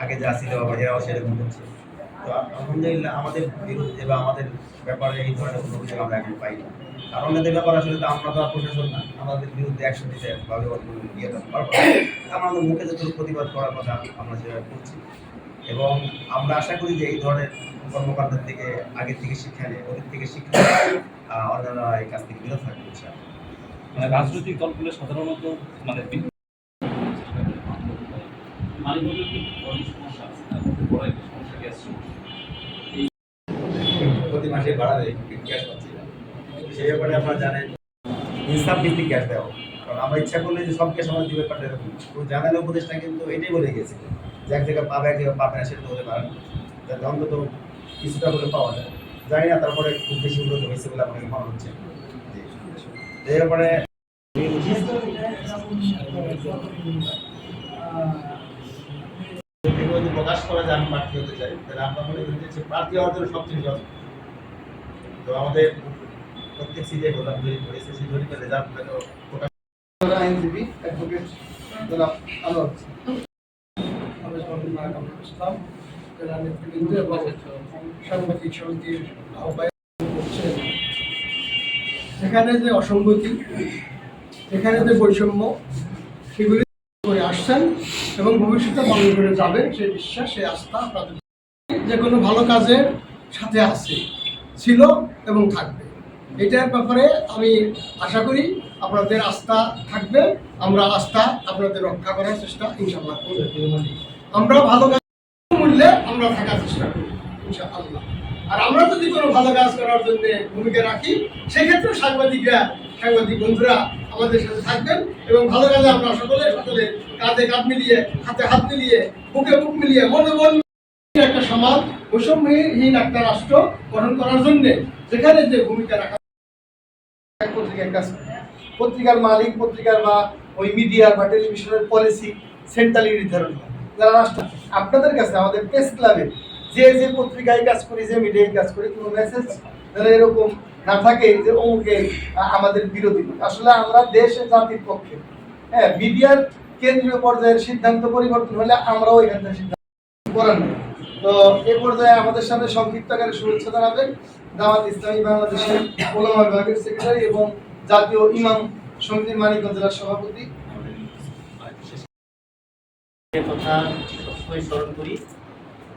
আগে যা ছিল আবার এরাও সেরকম করছে তো আলহামদুলিল্লাহ আমাদের বিরুদ্ধে বা আমাদের ব্যাপারে এই ধরনের কোনো অভিযোগ আমরা এখন পাই না কারণ এদের ব্যাপার আসলে তো আমরা তো আর প্রশাসন না আমাদের বিরুদ্ধে অ্যাকশন দিতে ভাবে ইয়ে করতে পারব। আমাদের মুখে যত প্রতিবাদ করার কথা আমরা সেভাবে করছি এবং আমরা আশা করি যে এই ধরনের কর্মকাণ্ডের থেকে আগের থেকে শিক্ষা নিয়ে ওদের থেকে শিক্ষা নিয়ে, আহ, এই কাজ থেকে বিরত থাকবে। মানে রাজনৈতিক দলগুলো সাধারণত মানে বি- মানিকগঞ্জের কিন্তু অনেক সমস্যা আছে না? বড় একটা সমস্যা গ্যাস প্রতি মাসে বাড়াবে গ্যাস সেই ব্যাপারে আপনারা জানেন। ইনসাফ ভিত্তিক গ্যাস দেওয়া। কারণ আমরা ইচ্ছা করলে যে সব গ্যাস আমাদের দিবে। এরকম জানালে উপদেশটা কিন্তু এটাই বলে গেছে যে এক জায়গায় পাবে জায়গায় পাবে না, সেটা হতে পারে না। যাতে অন্তত কিছুটা হলে পাওয়া যায়। জানি না, তারপরে খুব বেশি উন্নত হয়েছে বলে আপনাকে মনে হচ্ছে। এই ব্যাপারে করা যায় আমি প্রার্থী হতে চাই, তাহলে আমরা মনে করি যে প্রার্থী হওয়ার জন্য সবচেয়ে যথেষ্ট তো আমাদের প্রত্যেক সিটে গোলাপ জয়ী করেছে সেই জরিপের রেজাল্ট আইনজীবী সেখানে যে অসঙ্গতি সেখানে যে বৈষম্য, সেগুলি আসছেন। এবং ভবিষ্যতে পালন করে যাবেন সেই বিশ্বাস, সেই আস্থা আপনাদের যে কোনো ভালো কাজের সাথে আছে, ছিল এবং থাকবে। এটার ব্যাপারে আমি আশা করি আপনাদের আস্থা থাকবে। আমরা আস্থা আপনাদের রক্ষা করার চেষ্টা ইনশাআল্লাহ করব। আমরা ভালো কাজ মূল্যে আমরা থাকার চেষ্টা করি, ইনশাআল্লাহ। আর আমরা যদি কোনো ভালো কাজ করার জন্য ভূমিকা রাখি, সেক্ষেত্রে সাংবাদিকরা, সাংবাদিক বন্ধুরা আমাদের সাথে থাকবেন এবং ভালো কাজে আমরা সকলে সকলে কাঁধে কাঁধ মিলিয়ে, হাতে হাত মিলিয়ে, বুকে বুক মিলিয়ে মনে মন একটা সমাজ, বৈষম্যহীন একটা রাষ্ট্র গঠন করার জন্য যেখানে যে ভূমিকা রাখা পত্রিকার কাজ করে। পত্রিকার মালিক, পত্রিকার বা ওই মিডিয়া বা টেলিভিশনের পলিসি সেন্ট্রালি নির্ধারণ করে যারা রাষ্ট্র, আপনাদের কাছে আমাদের প্রেস ক্লাবে যে যে পত্রিকায় কাজ করি, যে মিডিয়ায় কাজ করি, কোনো মেসেজ যারা এরকম না থাকে যে অমুকে আমাদের বিরোধী আসলে আমরা দেশ জাতির পক্ষে হ্যাঁ মিডিয়ার কেন্দ্রীয় পর্যায়ের সিদ্ধান্ত পরিবর্তন হলে আমরাও এখান থেকে সিদ্ধান্ত করার নেই। তো এ পর্যায়ে আমাদের সাথে সংক্ষিপ্ত আকারে শুভেচ্ছা জানাবেন জামাত ইসলামী বাংলাদেশের ওলামা বিভাগের সেক্রেটারি এবং জাতীয় ইমাম সমিতির মানিকগঞ্জ জেলার সভাপতি। কথা সবসময় স্মরণ করি।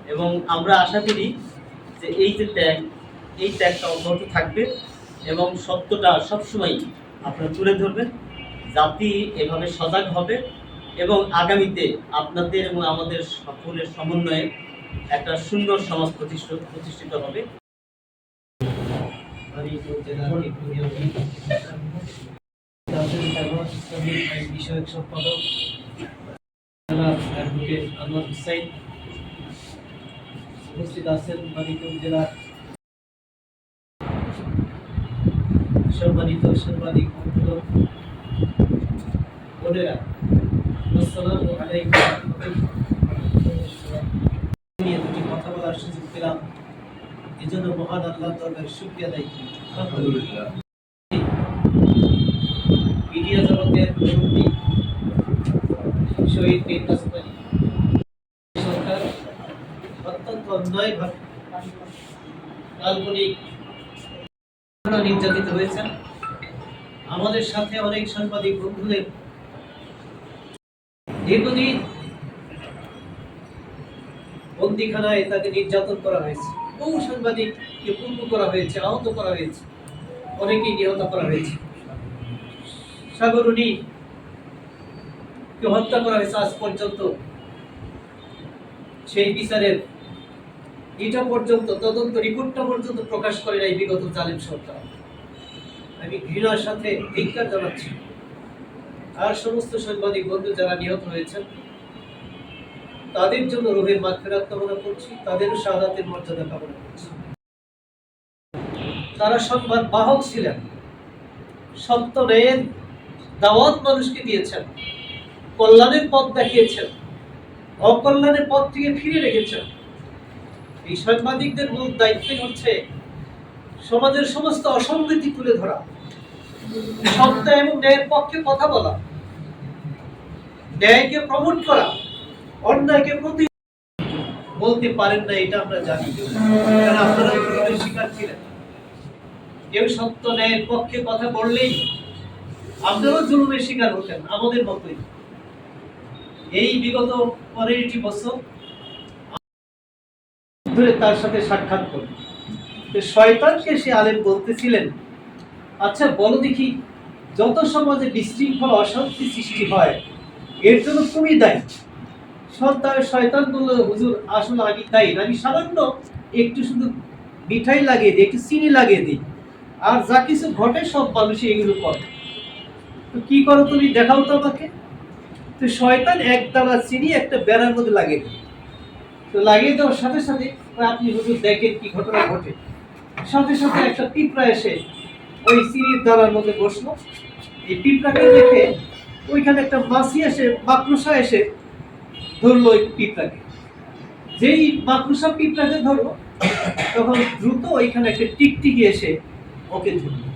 এবং আমরা আশা করি যে এই যে ত্যাগ এই ত্যাগটা অব্যাহত থাকবে এবং সত্যটা সবসময় আপনারা তুলে ধরবেন। জাতি এভাবে সজাগ হবে এবং আগামীতে আপনাদের এবং আমাদের সকলের সমন্বয়ে একটা সুন্দর সমাজ প্রতিষ্ঠিত প্রতিষ্ঠিত হবে। বিষয়ক সম্পাদক আনোয়ার হুসাইন উপস্থিত আছেন মানিকগঞ্জ জেলার সম্মানিত সাংবাদিক বন্ধুগণ, বোনেরা আসসালামু আলাইকুম নিয়ে দুটি কথা বলার সুযোগ পেলাম। এজন্য মহান আল্লাহ দরবারে শুকরিয়া আদায় আলহামদুলিল্লাহ। মিডিয়া জগতের শহীদ বীর কাসপানি সরকার অত্যন্ত কাল্পনিক নির্যাতিত হয়েছেন আমাদের সাথে অনেক সাংবাদিক বন্ধুদের। দীর্ঘদিন বন্দিখানায় তাকে নির্যাতন করা হয়েছে। বহু সাংবাদিককে পূর্ণ করা হয়েছে, আহত করা হয়েছে। অনেকেই নিহত করা হয়েছে। সাগরণী কে হত্যা করা হয়েছে আজ পর্যন্ত সেই বিচারের এটা পর্যন্ত, তদন্ত রিপোর্টটা পর্যন্ত প্রকাশ করে নাই বিগত জালিম সরকার। আমি ঘৃণার সাথে ধিক্কার জানাচ্ছি। আর সমস্ত সাংবাদিক বন্ধু যারা নিহত হয়েছেন, তাদের জন্য রোহের মাগফিরাত কামনা করছি, তাদেরও শাহাদাতের মর্যাদা কামনা করছি। তারা সংবাদ বাহক ছিলেন সত্য ন্যায়ের দাওয়াত মানুষকে দিয়েছেন, কল্যাণের পথ দেখিয়েছেন, অকল্যাণের পথ থেকে ফিরে রেখেছেন এই সাংবাদিকদের মূল দায়িত্বই হচ্ছে সমাজের সমস্ত অসঙ্গতি তুলে ধরা। সত্য এবং ন্যায়ের পক্ষে কথা বলা, ন্যায়কে প্রমোট করা, অন্যায়কে প্রতি বলতে পারেন না, এটা আমরা জানি। আপনারা শিকার ছিলেন। কেউ সত্য ন্যায়ের পক্ষে কথা বললেই আপনারাও জুলুমের শিকার হতেন, আমাদের মতোই। এই বিগত পনেরোটি বছর ধরে তার সাথে সাক্ষাৎ করি তো শয়তানকে সে আলেম বলতেছিলেন আচ্ছা বলো দেখি, যত সমাজে বিশৃঙ্খল অশান্তি সৃষ্টি হয়, এর জন্য তুমি দায়ী? সন্তান শয়তান বলল, হুজুর, আসলে আমি তাই আমি সামান্য একটু শুধু মিঠাই লাগিয়ে দিই, একটু চিনি লাগিয়ে দিই। আর যা কিছু ঘটে সব মানুষই এগুলো করে। তো কি করো তুমি? দেখাও তো আমাকে। তো শয়তান এক চিনি একটা বেড়ার মধ্যে লাগিয়ে দেয় তো লাগিয়ে দেওয়ার সাথে সাথে আপনি হুজুর দেখেন কি ঘটনা ঘটে। সাথে সাথে একটা পিঁপড়া এসে ওই চিনির দানার মধ্যে বসল। এই পিঁপড়াকে দেখে ওইখানে একটা মাছি এসে, মাকড়সা এসে ধরলো ওই পিঁপড়াকে। যেই মাকড়সা পিঁপড়াকে ধরলো, তখন দ্রুত ওইখানে একটা টিকটিকি এসে ওকে ধরলো।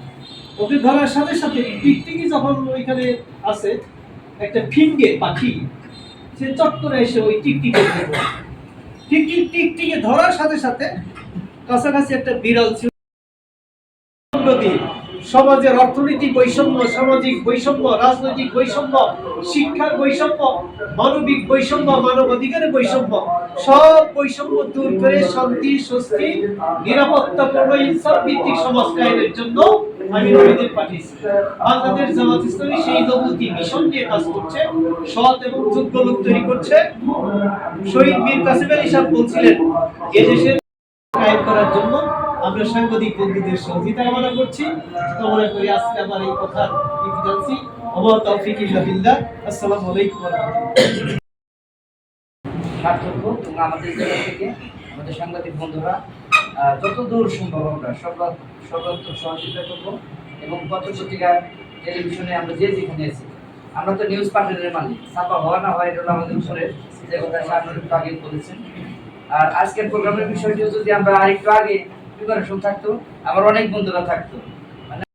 ওকে ধরার সাথে সাথে টিকটিকি যখন ওইখানে আছে, একটা ফিঙ্গে পাখি, সে চট করে এসে ওই টিকটিকে ধরলো টিকটিক, টিকটিকে ধরার সাথে সাথে কাছাকাছি একটা ছিল। উন্নতি সমাজের অর্থনৈতিক বৈষম্য, সামাজিক বৈষম্য, রাজনৈতিক বৈষম্য, শিক্ষার বৈষম্য, মানবিক বৈষম্য, মানব অধিকারের বৈষম্য, সব বৈষম্য দূর করে শান্তি, স্বস্তি, নিরাপত্তাপূর্ণ ইনসাফ ভিত্তিক সমাজ কায়েমের জন্য আমি নবীদের পাঠিয়েছি বাংলাদেশ জামাত ইসলামী সেই নবুতি মিশন নিয়ে কাজ করছে, সৎ এবং যোগ্য লোক তৈরি করছে। শহীদ মীর কাসিম আলী সাহেব বলছিলেন, এদেশের কায়েম করার জন্য আমরা সাংবাদিক বন্ধুদের সহযোগিতা কামনা করছি। কামনা করি আজকে আমার এই কথা ইতি জানছি আমার তৌফিক ইল্লা আসসালামু আলাইকুম পার্থক্য এবং আমাদের জায়গা থেকে আমাদের সাংবাদিক বন্ধুরা যতদূর সম্ভব আমরা সর্বা- সহযোগিতা করব এবং টেলিভিশনে আমরা যে যেখানে আমরা তো নিউজ পার্টনারের মালিক। ছাপা হওয়া না হয়, এটা আমাদের উপরে যে কথা আগে বলেছেন। আর আজকের প্রোগ্রামের বিষয়টিও যদি আমরা আরেকটু আগে প্রিপারেশন থাকতো, আমার অনেক বন্ধুরা থাকতো।